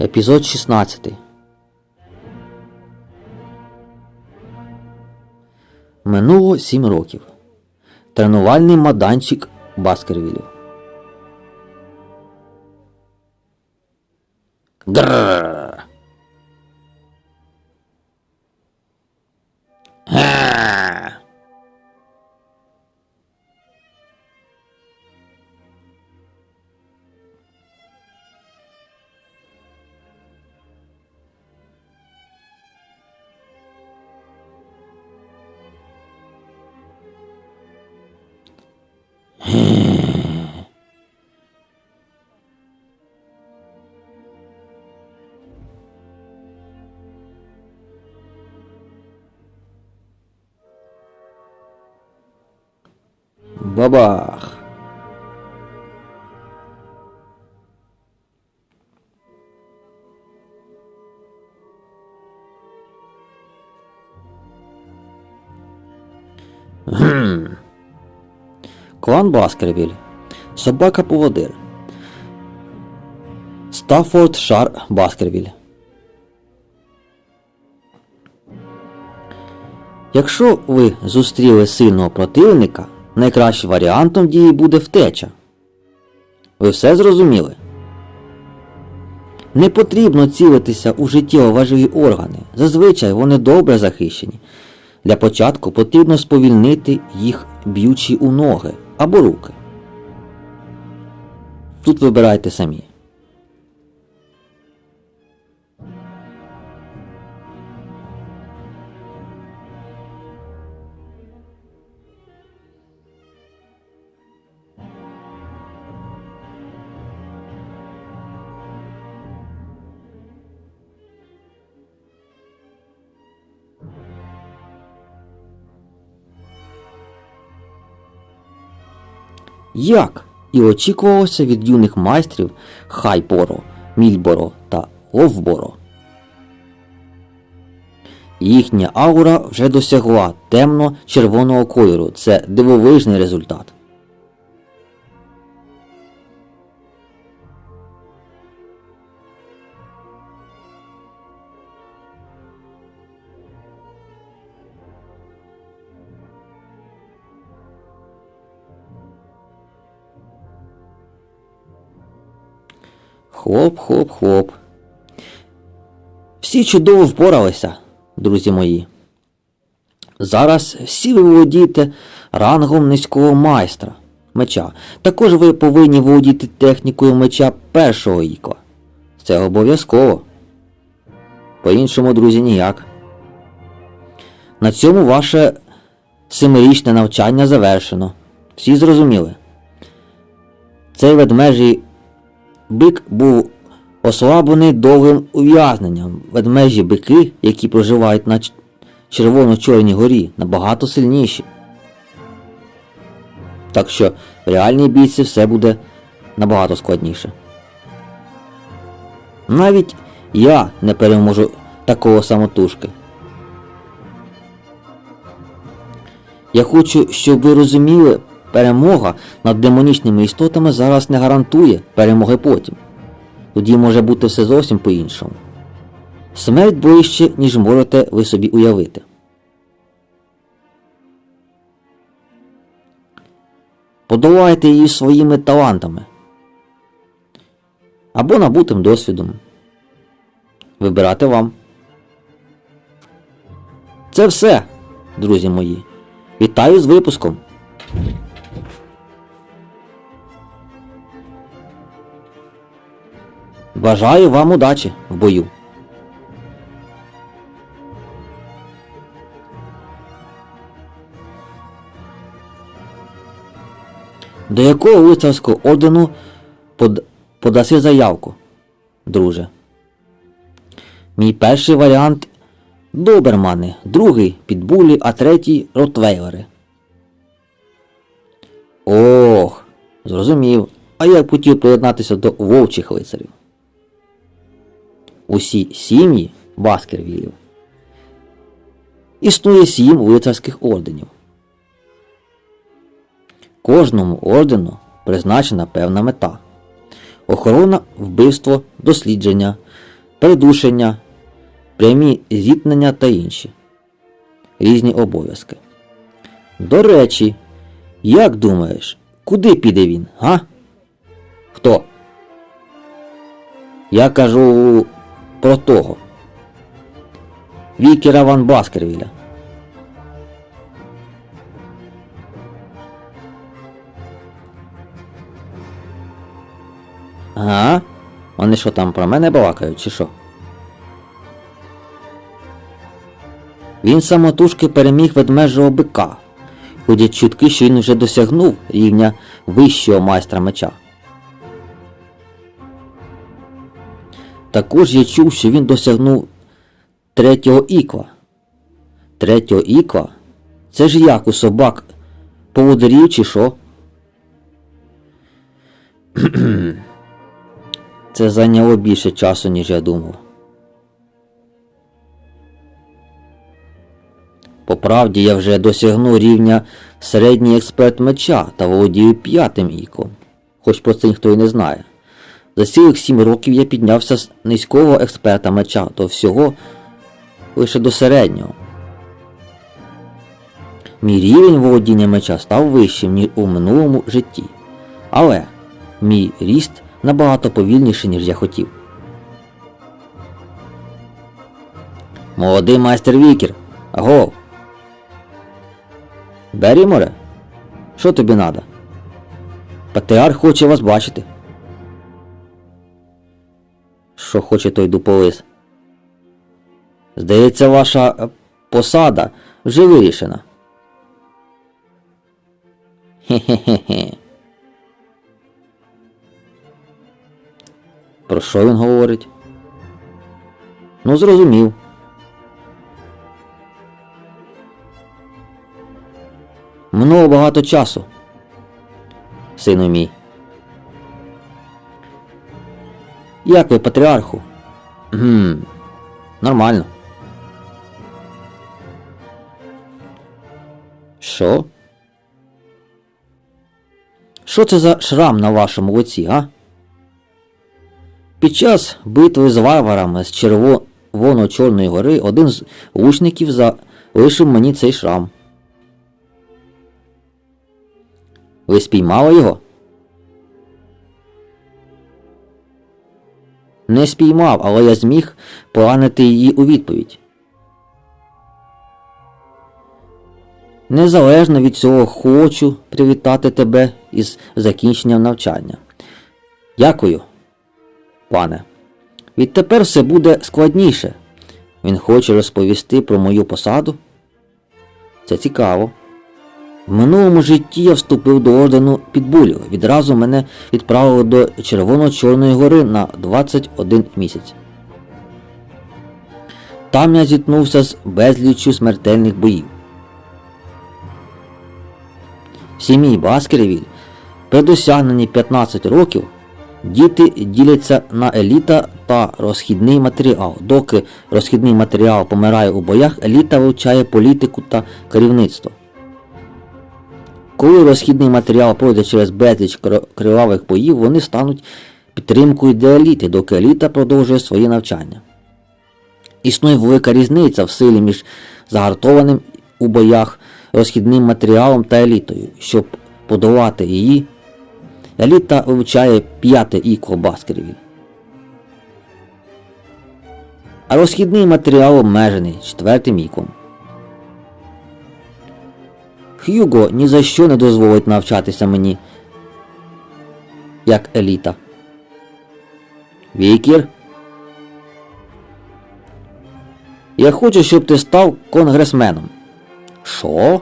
Епізод 16. Минуло 7 років. Тренувальний маданчик Баскервілів. Грррр. Бабах. Гм. Клан Баскервіль. Собака поводир. Стаффорд Шар Баскервіль. Якщо ви зустріли сильного противника, найкращим варіантом дії буде втеча. Ви все зрозуміли? Не потрібно цілитися у життєво важливі органи. Зазвичай вони добре захищені. Для початку потрібно сповільнити їх, б'ючи у ноги або руки. Тут вибирайте самі. Як і очікувалося від юних майстрів Хайборо, Мільборо та Ловборо. Їхня аура вже досягла темно-червоного кольору. Це дивовижний результат. Хлоп-хлоп-хлоп. Всі чудово впоралися, друзі мої. Зараз всі ви володієте рангом низького майстра меча. Також ви повинні володіти технікою меча першого ікла. Це обов'язково. По-іншому, друзі, ніяк. На цьому ваше семирічне навчання завершено. Всі зрозуміли. Цей ведмежий Бик був ослаблений довгим ув'язненням. Ведмежі бики, які проживають на Червоно-Чорній горі, набагато сильніші. Так що в реальній бійці все буде набагато складніше. Навіть я не переможу такого самотужки. Я хочу, щоб ви розуміли, перемога над демонічними істотами зараз не гарантує перемоги потім. Тоді може бути все зовсім по-іншому. Смерть ближче, ніж можете ви собі уявити. Подолайте її своїми талантами або набутим досвідом. Вибирати вам. Це все, друзі мої. Вітаю з випуском. Бажаю вам удачі в бою. До якого лицарського ордену под... подаси заявку, друже? Мій перший варіант добермани, другий підбулі, а третій ротвейлери. Ох, зрозумів. А я б хотів приєднатися до вовчих лицарів. Усі сім'ї Баскервілів. Існує сім лицарських орденів. Кожному ордену призначена певна мета. Охорона, вбивство, дослідження, придушення, прямі зіткнення та інші різні обов'язки. До речі, як думаєш, куди піде він, га? Хто? Я кажу про того. Вікера Ван Баскервіля. Ага. Вони що там про мене балакають, чи що? Він самотужки переміг ведмежого бика. Ходять чутки, що він вже досягнув рівня вищого майстра меча. Також я чув, що він досягнув третього ікла. Третього ікла? Це ж як у собак поводирів чи що? Це зайняло більше часу, ніж я думав. По правді я вже досягнув рівня середній експерт меча та володію п'ятим іклом, хоч про це ніхто й не знає. За цілих сім років я піднявся з низького експерта меча до всього лише до середнього. Мій рівень володіння меча став вищим, ніж у минулому житті. Але мій ріст набагато повільніший, ніж я хотів. Молодий майстер Вікер. Агов. Беріморе? Що тобі надо? Патріарх хоче вас бачити. Що хоче той дуполис? Здається, ваша е, посада вже вирішена. Хе-хе-хе. Про що він говорить? Ну, зрозумів. Минуло багато часу. Сину мій. Як ви, патріарху? Гм, нормально. Що? Що це за шрам на вашому лиці, а? Під час битви з варварами з Червоно-Чорної гори один з лучників залишив мені цей шрам. Ви спіймали його? Не спіймав, але я зміг поранити її у відповідь. Незалежно від цього хочу привітати тебе із закінченням навчання. Дякую, пане. Відтепер все буде складніше. Він хоче розповісти про мою посаду. Це цікаво. В минулому житті я вступив до ордену Підбулів. Відразу мене відправили до Червоно-Чорної гори на 21 місяць. Там я зіткнувся з безліччю смертельних боїв. В сім'ї Баскервіль при досягненні 15 років діти діляться на еліта та розхідний матеріал. Доки розхідний матеріал помирає у боях, еліта вивчає політику та керівництво. Коли розхідний матеріал пройде через безліч кривавих боїв, вони стануть підтримкою для еліти, доки еліта продовжує своє навчання. Існує велика різниця в силі між загартованим у боях розхідним матеріалом та елітою. Щоб подолати її, еліта вивчає п'яте ікло Баскервіль. А розхідний матеріал обмежений четвертим іклом. Х'юго ні за що не дозволить навчатися мені, як еліта. Вікір. Я хочу, щоб ти став конгресменом. Що?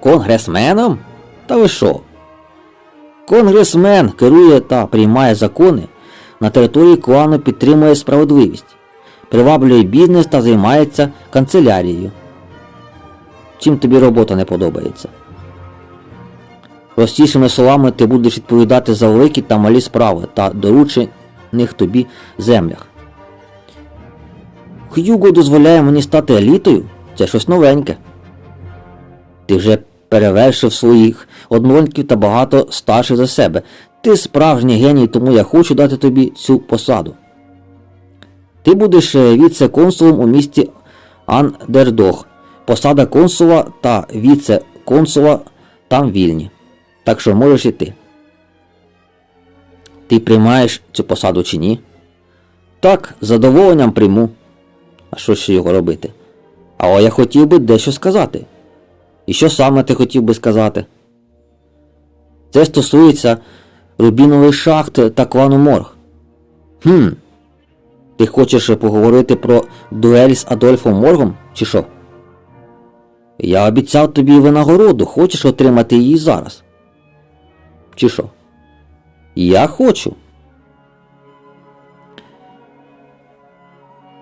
Конгресменом? Та ви що? Конгресмен керує та приймає закони, на території клану підтримує справедливість, приваблює бізнес та займається канцелярією. Чим тобі робота не подобається? Простішими словами ти будеш відповідати за великі та малі справи та доручених тобі землях. Х'юго дозволяє мені стати елітою? Це щось новеньке. Ти вже перевершив своїх однолітків та багато старших за себе. Ти справжній геній, тому я хочу дати тобі цю посаду. Ти будеш е, віце-консулом у місті Андердог. Посада консула та віце-консула там вільні. Так що можеш іти. Ти приймаєш цю посаду чи ні? Так, задоволенням прийму. А що ще його робити? Але я хотів би дещо сказати. І що саме ти хотів би сказати? Це стосується рубінових шахт та клану Морг. Хм. Ти хочеш поговорити про дуель з Адольфом Моргом, чи що? Я обіцяв тобі винагороду, хочеш отримати її зараз? Чи що? Я хочу.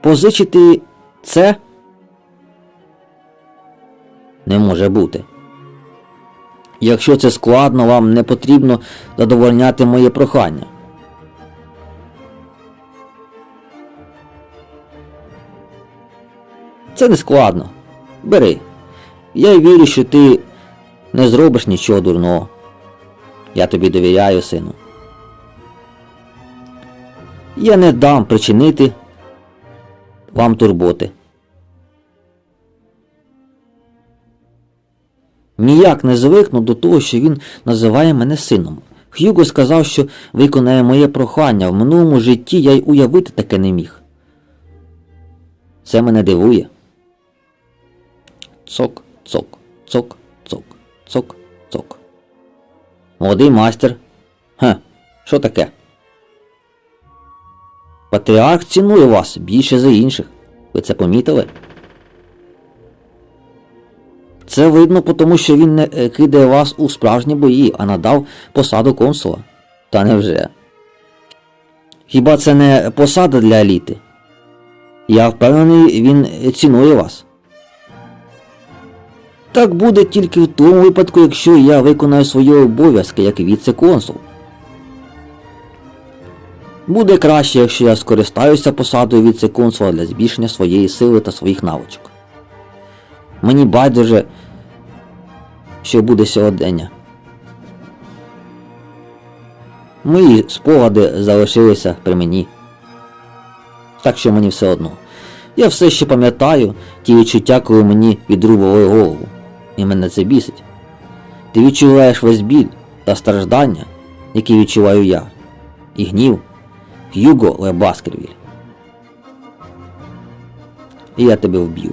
Позичити це не може бути. Якщо це складно, вам не потрібно задовольняти моє прохання. Це не складно. Бери. Я й вірю, що ти не зробиш нічого дурного. Я тобі довіряю, сину. Я не дам причинити вам турботи. Ніяк не звикну до того, що він називає мене сином. Х'юго сказав, що виконає моє прохання. В минулому житті я й уявити таке не міг. Це мене дивує. Цок, цок, цок, цок, цок, цок. Молодий майстер. Ха, що таке? Патріарх цінує вас більше за інших. Ви це помітили? Це видно, тому що він не е, кидає вас у справжні бої, а надав посаду консула. Та невже? Хіба це не посада для еліти? Я впевнений, він цінує вас. Так буде тільки в тому випадку, якщо я виконаю свої обов'язки як віце-консул. Буде краще, якщо я скористаюся посадою віце-консула для збільшення своєї сили та своїх навичок. Мені байдуже, що буде сьогодення. Мої спогади залишилися при мені. Так що мені все одно. Я все ще пам'ятаю ті відчуття, коли мені відрубували голову. І мене це бісить. Ти відчуваєш весь біль та страждання, які відчуваю я, і гнів Х'юго Лебаскервіль. І я тебе вб'ю.